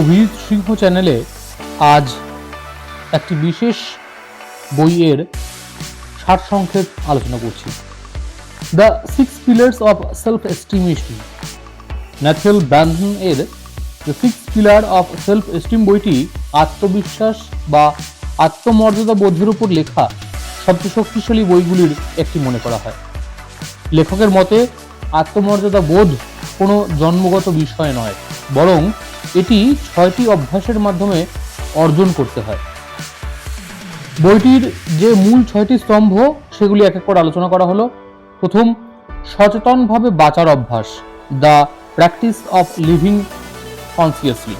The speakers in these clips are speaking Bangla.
অভিজিৎ সিংহ চ্যানেলে আজ একটি বিশেষ বইয়ের সারসংক্ষেপ আলোচনা করছি। The six pillars of self estimation Nathaniel Branden এর the six pillar of self esteem বইটি আত্মবিশ্বাস বা আত্মমর্যাদা বোধের উপর লেখা সবচেয়ে শক্তিশালী বইগুলির একটি মনে করা হয়। লেখকের মতে, আত্মমর্যাদা বোধ কোনো জন্মগত বিষয় নয়, বরং এটি ছয়টি অভ্যাসের মাধ্যমে অর্জন করতে হয়। বইটির যে মূল ছয়টি স্তম্ভ, সেগুলি এক এক করে আলোচনা করা হলো। প্রথম, সচেতনভাবে বাঁচার অভ্যাস, the practice of living consciously.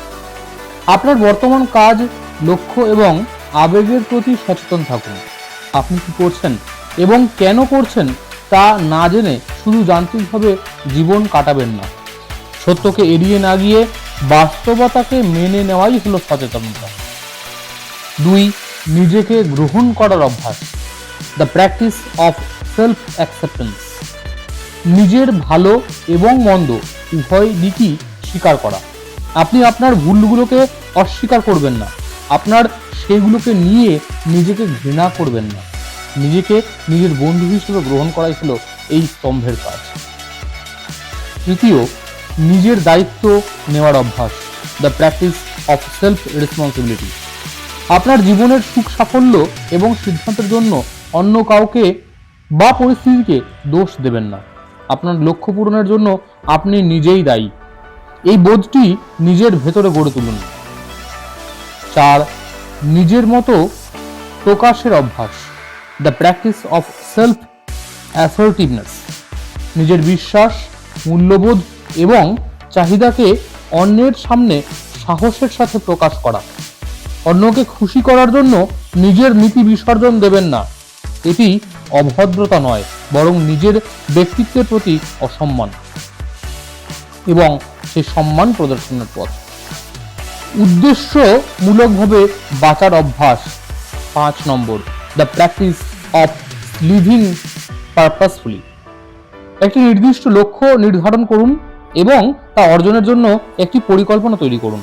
আপনার বর্তমান কাজ, লক্ষ্য এবং আবেগের প্রতি সচেতন থাকুন। আপনি কি করছেন এবং কেন করছেন তা না জেনে শুধু যান্ত্রিকভাবে জীবন কাটাবেন না। সত্যকে এড়িয়ে না গিয়ে বাস্তবতাকে মেনে নেওয়াই হলো সচেতনতা। দুই, নিজেকে গ্রহণ করার অভ্যাস। The practice of self acceptance নিজের ভালো এবং মন্দ উভয় দিকই স্বীকার করা। আপনি আপনার ভুলগুলোকে অস্বীকার করবেন না। আপনার সেগুলোকে নিয়ে নিজেকে ঘৃণা করবেন না। নিজেকে নিজের বন্ধু হিসেবে গ্রহণ করাই হলো এই স্তম্ভের কাজ। তৃতীয়, নিজের দায়িত্ব নেওয়ার অভ্যাস the practice of self responsibility আপনার জীবনের সুখ সাফল্য এবং সিদ্ধান্তের জন্য অন্য কাউকে বা পরিস্থিতিকে দোষ দেবেন না। আপনার লক্ষ্য পূরণের জন্য আপনি নিজেই দায়ী। এই বোধটি নিজের ভেতরে গড়ে তুলুন। চার, নিজের মতো প্রকাশের অভ্যাস the practice of self assertiveness নিজের বিশ্বাস, মূল্যবোধ এবং চাহিদাকে অন্যের সামনে সাহসের সাথে প্রকাশ করা। অন্যকে খুশি করার জন্য নিজের নীতি বিসর্জন দেবেন না। এটি অভদ্রতা নয়, বরং নিজের ব্যক্তিত্বের প্রতি অসম্মান এবং সেই সম্মান প্রদর্শনের পথ। উদ্দেশ্যমূলকভাবে বাঁচার অভ্যাস। পাঁচ নম্বর the practice of living purposefully একটি নির্দিষ্ট লক্ষ্য নির্ধারণ করুন এবং তা অর্জনের জন্য একটি পরিকল্পনা তৈরি করুন।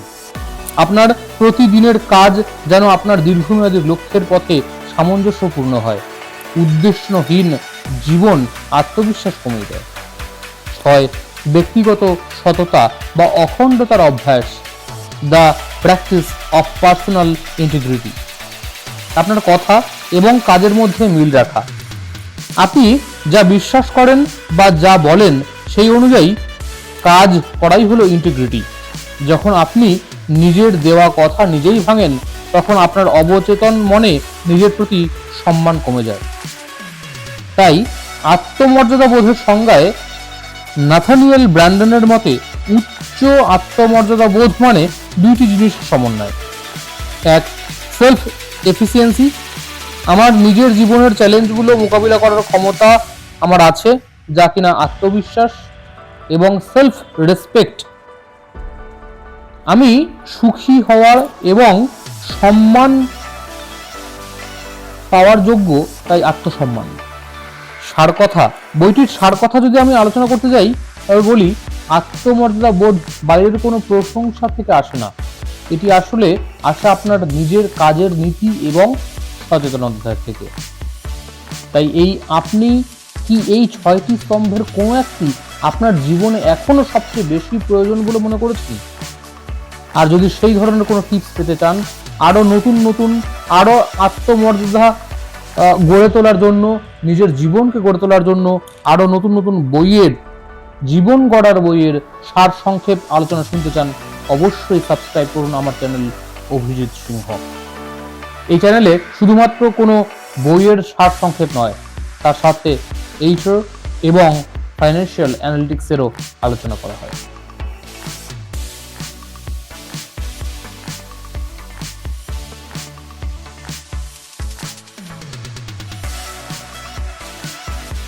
আপনার প্রতিদিনের কাজ যেন আপনার দীর্ঘমেয়াদী লক্ষ্যের পথে সামঞ্জস্যপূর্ণ হয়। উদ্দেশ্যহীন জীবন আত্মবিশ্বাস কমিয়ে দেয়। ছয়, ব্যক্তিগত সততা বা অখণ্ডতার অভ্যাস। The practice of personal integrity. আপনার কথা এবং কাজের মধ্যে মিল রাখা। আপনি যা বিশ্বাস করেন বা যা বলেন সেই অনুযায়ী কাজ করাই হলো ইন্টিগ্রিটি যখন আপনি নিজের দেওয়া কথা নিজেই ভাঙেন, তখন আপনার অবচেতন মনে নিজের প্রতি সম্মান কমে যায়। তাই আত্মমর্যাদা বোধের সংজ্ঞায় নাথানিয়েল ব্র্যান্ডনের মতে উচ্চ আত্মমর্যাদা বোধ মানে দুইটি জিনিসের সমন্বয়। এক সেলফ এফিসিয়েন্সি আমার নিজের জীবনের চ্যালেঞ্জগুলো মোকাবিলা করার ক্ষমতা আমার আছে, যা কিনা আত্মবিশ্বাস এবং সেলফ রেসপেক্ট আমি সুখী হওয়ার এবং সম্মান পাওয়ার যোগ্য, তাই আত্মসম্মান। সার কথা, বইটির সার কথা যদি আমি আলোচনা করতে যাই, তবে বলি, আত্মমর্যাদা বোধ বাইরের কোনো প্রশংসা থেকে আসে না। এটি আসলে আসে আপনার নিজের কাজের নীতি এবং সচেতনতা থেকে। তাই এই আপনি কি এই ছয়টি স্তম্ভের কোনো একটি আপনার জীবনে এখনও সবচেয়ে বেশি প্রয়োজন বলে মনে করেছি আর যদি সেই ধরনের কোনো টিপস পেতে চান, আরও নতুন নতুন, আরও আত্মমর্যাদা গড়ে তোলার জন্য, নিজের জীবনকে গড়ে তোলার জন্য, আরও নতুন নতুন বইয়ের, জীবন গড়ার বইয়ের সার সংক্ষেপ আলোচনা শুনতে চান, অবশ্যই সাবস্ক্রাইব করুন আমার চ্যানেল অভিজিৎ সিংহ। এই চ্যানেলে শুধুমাত্র কোনো বইয়ের সার সংক্ষেপ নয়, তার সাথে এইচও এবং ফাইন্যান্সিয়াল অ্যানালিটিক্সেরও আলোচনা করা হয়।